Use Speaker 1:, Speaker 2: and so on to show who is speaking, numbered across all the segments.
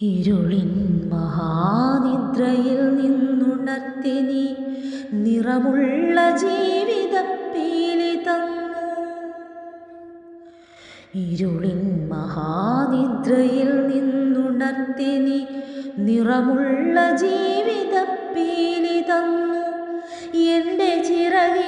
Speaker 1: ഇരുളിൻ മഹാനിദ്രയിൽ നിന്നുണർത്തി നീ നിറമുള്ള ജീവിത പീലി തന്നു ഇരുളിൻ മഹാനിദ്രയിൽ നിന്നുണർത്തി നീ നിറമുള്ള ജീവിത പീലി തന്നു എന്റെ ചിറകിനാകാശവും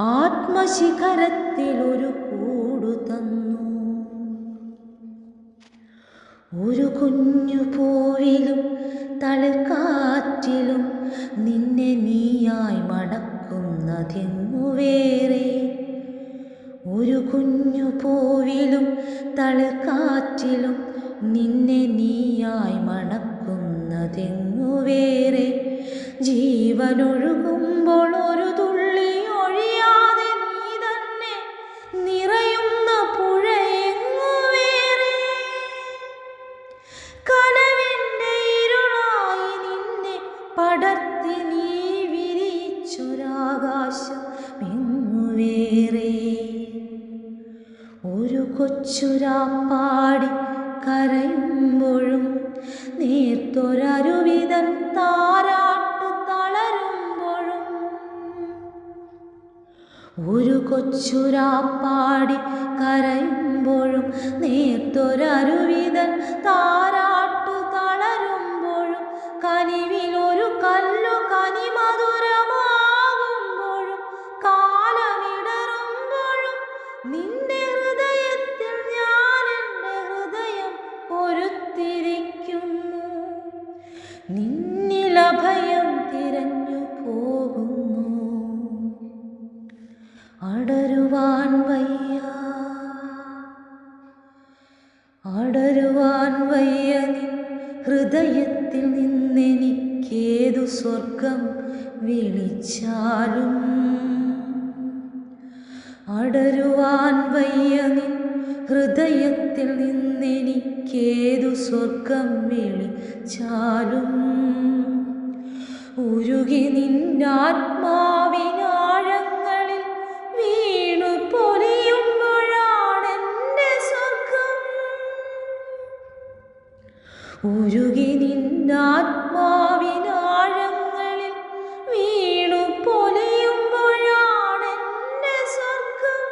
Speaker 1: ആത്മശിഖരത്തിൽ ഒരു കൂടു തന്നു. ഒരു കുഞ്ഞു പൂവിലും തളിർക്കാറ്റിലും നിന്നെ നീയായി മടക്കുന്നതെങ്ങു വേറെ. ഒരു കുഞ്ഞു പൂവിലും തളിർക്കാറ്റിലും നിന്നെ നീയായി മണക്കുന്നതെങ്ങു വേറെ. ജീവനൊഴുകുമ്പോൾ കനവിന്റെ ഇരുളായി നിന്നെ പടർത്തി നീ വിരിച്ചൊരാകാശം എങ്ങു വേറെ. ഒരു കൊച്ചുരാപ്പാടി കരയുമ്പോഴും നേർത്തൊരരുവിതൻ താരാട്ടു തളരുമ്പോഴും ഒരു കൊച്ചുരാപ്പാടി കരയുമ്പോഴും നേർത്തൊരരുവിതൻ കനിമധുരമാകുമ്പോഴും കാലമിടറുമ്പോഴും നിന്റെ ഹൃദയത്തിൽ ഞാൻ ഹൃദയം തിരഞ്ഞു പോകുന്നു. അടരുവാൻ വയ്യ അടരുവാൻ വയ്യ ഹൃദയത്തിൽ നിന്നെനിക്കേതു സ്വർഗം വിളിച്ചാലും. അടരുവാൻ വയ്യ ഹൃദയത്തിൽ നിന്നെനിക്കേതു സ്വർഗം വിളിച്ചാലും. ഉരുകി നിന്നാത്മാവിനാഴങ്ങളിൽ ഉരുകി നിന്നാത്മാവിനാഴങ്ങളിൽ വീണു പൊലിയുമ്പോഴാണെന്റെ സ്വർഗം.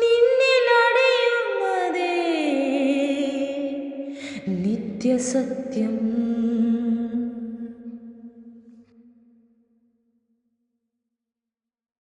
Speaker 1: നിന്നിലടയുന്നതേ നിത്യസത്യം